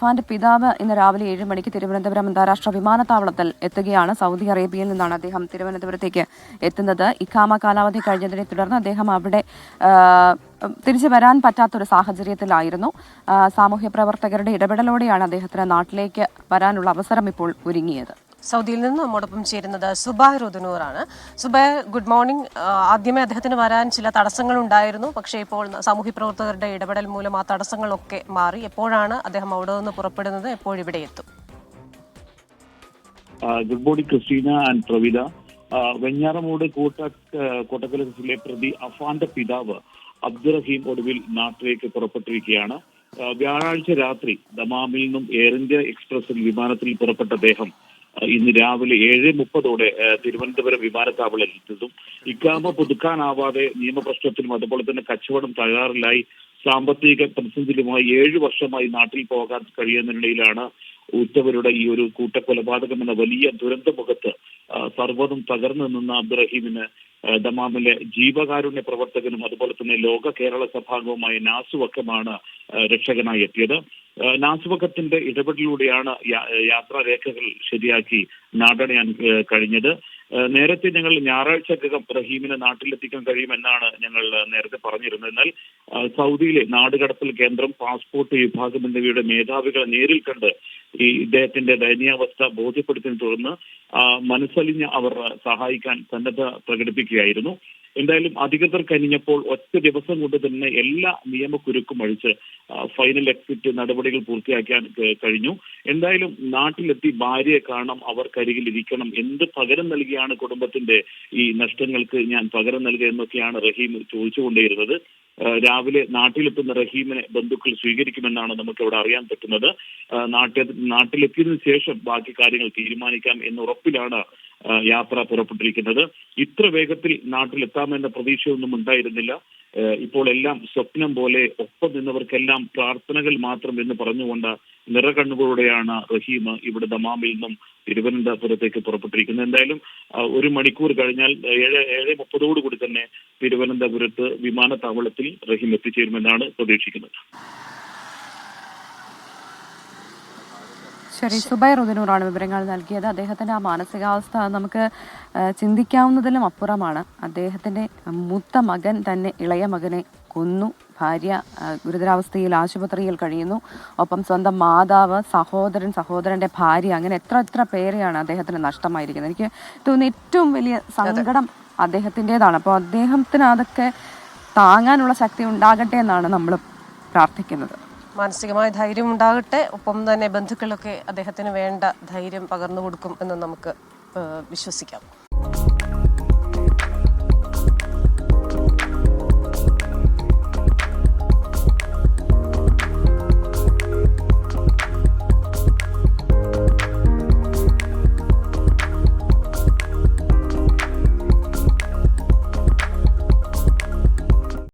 അഫാന്റെ പിതാവ് ഇന്ന് രാവിലെ ഏഴ് മണിക്ക് തിരുവനന്തപുരം അന്താരാഷ്ട്ര വിമാനത്താവളത്തിൽ എത്തുകയാണ് സൗദി അറേബ്യയിൽ നിന്നാണ് അദ്ദേഹം തിരുവനന്തപുരത്തേക്ക് എത്തുന്നത്. ഇഖാമ കാലാവധി കഴിഞ്ഞതിനെ തുടർന്ന് അദ്ദേഹം അവിടെ തിരിച്ചു വരാൻ പറ്റാത്തൊരു സാഹചര്യത്തിലായിരുന്നു. സാമൂഹ്യ പ്രവർത്തകരുടെ ഇടപെടലോടെയാണ് അദ്ദേഹത്തിന് നാട്ടിലേക്ക് വരാനുള്ള അവസരം ഇപ്പോൾ ഒരുങ്ങിയത്. സൗദിയിൽ നിന്ന് നമ്മോടൊപ്പം ചേരുന്നത് സുബായ് റുദനൂറാണ്. സുബായ് ഗുഡ് മോർണിംഗ്. ആദ്യമേ അദ്ദേഹത്തിന് വരാൻ ചില തടസ്സങ്ങൾ ഉണ്ടായിരുന്നു. പക്ഷേ ഇപ്പോൾ സാമൂഹ്യ പ്രവർത്തകരുടെ ഇടപെടൽ മൂലം ആ തടസ്സങ്ങളൊക്കെ മാറി. എപ്പോഴാണ് അദ്ദേഹം അവിടെ നിന്ന് പുറപ്പെടുന്നത്? എപ്പോഴിവിടെ എത്തും? Good morning Christina and Pravitha Venjaramoodu കൂട്ട കോട്ടക്കൽ കേസിലെ പ്രതി അഫാന്റെ പിതാവ് അബ്ദുറഹീം ഒടുവിൽ നാട്ടിലേക്ക് പുറപ്പെട്ടിരിക്കുകയാണ്. വ്യാഴാഴ്ച രാത്രി ദമാമിൽ നിന്നും എയർ ഇന്ത്യ എക്സ്പ്രസിൽ വിമാനത്തിൽ പുറപ്പെട്ട അദ്ദേഹം ഇന്ന് രാവിലെ ഏഴ് മുപ്പതോടെ തിരുവനന്തപുരം വിമാനത്താവളത്തിൽ എത്തും. ഇക്കാമ പുതുക്കാനാവാതെ നിയമപ്രശ്നത്തിലും അതുപോലെ തന്നെ കച്ചവടം തകരാറിലായി സാമ്പത്തിക പ്രതിസന്ധിയിലുമായി ഏഴ് വർഷമായി നാട്ടിൽ പോകാൻ കഴിയുന്ന കഴിയുന്നതിനിടയിലാണ് ഉദ്ധവരുടെ ഈ ഒരു കൂട്ടക്കൊലപാതകം എന്ന വലിയ ദുരന്തമുഖത്ത് സർവതും തകർന്നു നിന്ന അബ്ദുറഹീമിന് ദമാമിലെ ജീവകാരുണ്യ പ്രവർത്തകനും അതുപോലെ തന്നെ ലോക കേരള സഭാംഗവുമായ നാസുവക്കമാണ് രക്ഷകനായി എത്തിയത്. നാസുവക്കത്തിന്റെ ഇടപെടലിലൂടെയാണ് യാത്രാ രേഖകൾ ശരിയാക്കി നാടണയാൻ കഴിഞ്ഞത്. നേരത്തെ ഞങ്ങൾ ഞായറാഴ്ചക്കകം റഹീമിനെ നാട്ടിലെത്തിക്കാൻ കഴിയുമെന്നാണ് ഞങ്ങൾ നേരത്തെ പറഞ്ഞിരുന്നത്. എന്നാൽ സൗദിയിലെ നാടുകടത്തൽ കേന്ദ്രം പാസ്പോർട്ട് വിഭാഗം എന്നിവയുടെ മേധാവികളെ നേരിൽ കണ്ട് ഈ ഇദ്ദേഹത്തിന്റെ ദയനീയാവസ്ഥ ബോധ്യപ്പെടുത്തിയതിനെ തുടർന്ന് മനസ്സലിഞ്ഞ് അവർ സഹായിക്കാൻ സന്നദ്ധ പ്രകടിപ്പിക്കുകയായിരുന്നു. എന്തായാലും അധികൃതർ കനിഞ്ഞപ്പോൾ ഒറ്റ ദിവസം കൊണ്ട് തന്നെ എല്ലാ നിയമക്കുരുക്കും അഴിച്ച് ഫൈനൽ എക്സിറ്റ് നടപടികൾ പൂർത്തിയാക്കാൻ കഴിഞ്ഞു. എന്തായാലും നാട്ടിലെത്തി ഭാര്യയെ കാണണം അവർക്കരികിൽ ഇരിക്കണം എന്ത് പകരം നൽകിയാണ് കുടുംബത്തിന്റെ ഈ നഷ്ടങ്ങൾക്ക് ഞാൻ പകരം നൽകുക എന്നൊക്കെയാണ് റഹീം ചോദിച്ചുകൊണ്ടേയിരുന്നത്. രാവിലെ നാട്ടിലെത്തുന്ന റഹീമിനെ ബന്ധുക്കൾ സ്വീകരിക്കുമെന്നാണ് നമുക്ക് ഇവിടെ അറിയാൻ പറ്റുന്നത്. നാട്ടിൽ നാട്ടിലെത്തിയതിനു ശേഷം ബാക്കി കാര്യങ്ങൾ തീരുമാനിക്കാം എന്ന ഉറപ്പിലാണ് യാത്ര പുറപ്പെട്ടിരിക്കുന്നത്. ഇത്ര വേഗത്തിൽ നാട്ടിലെത്താമെന്ന പ്രതീക്ഷയൊന്നും ഉണ്ടായിരുന്നില്ല. ഇപ്പോൾ എല്ലാം സ്വപ്നം പോലെ ഒപ്പം നിന്നവർക്കെല്ലാം പ്രാർത്ഥനകൾ മാത്രം എന്ന് പറഞ്ഞുകൊണ്ട് നിറകണ്ണുകളോടെയാണ് റഹീം ഇവിടെ ദമാമിൽ നിന്നും തിരുവനന്തപുരത്തേക്ക് പുറപ്പെട്ടിരിക്കുന്നത്. എന്തായാലും ഒരു മണിക്കൂർ കഴിഞ്ഞാൽ ഏഴ് ഏഴ് മുപ്പതോടുകൂടി തന്നെ തിരുവനന്തപുരത്ത് വിമാനത്താവളത്തിൽ റഹീം എത്തിച്ചേരുമെന്നാണ് പ്രതീക്ഷിക്കുന്നത്. ശരി സുബൈർ ഉദിനൂറാണ് വിവരങ്ങൾ നൽകിയത്. അദ്ദേഹത്തിന്റെ ആ മാനസികാവസ്ഥ നമുക്ക് ചിന്തിക്കാവുന്നതിലും അപ്പുറമാണ്. അദ്ദേഹത്തിന്റെ മൂത്ത മകൻ തന്നെ ഇളയ മകനെ കൊന്നു. ഭാര്യ ഗുരുതരാവസ്ഥയിൽ ആശുപത്രിയിൽ കഴിയുന്നു. ഒപ്പം സ്വന്തം മാതാവ് സഹോദരൻ സഹോദരന്റെ ഭാര്യ അങ്ങനെ എത്ര എത്ര പേരെയാണ് അദ്ദേഹത്തിന് നഷ്ടമായിരിക്കുന്നത്. എനിക്ക് തോന്നുന്നു ഏറ്റവും വലിയ സങ്കടം അദ്ദേഹത്തിന്റെതാണ് അപ്പോൾ അദ്ദേഹത്തിന് അതൊക്കെ താങ്ങാനുള്ള ശക്തി ഉണ്ടാകട്ടെ എന്നാണ് നമ്മൾ പ്രാർത്ഥിക്കുന്നത്. മാനസികമായ ധൈര്യം ഉണ്ടാകട്ടെ. ഒപ്പം തന്നെ ബന്ധുക്കളൊക്കെ അദ്ദേഹത്തിന് വേണ്ട ധൈര്യം പകർന്നു കൊടുക്കും എന്ന് നമുക്ക് വിശ്വസിക്കാം.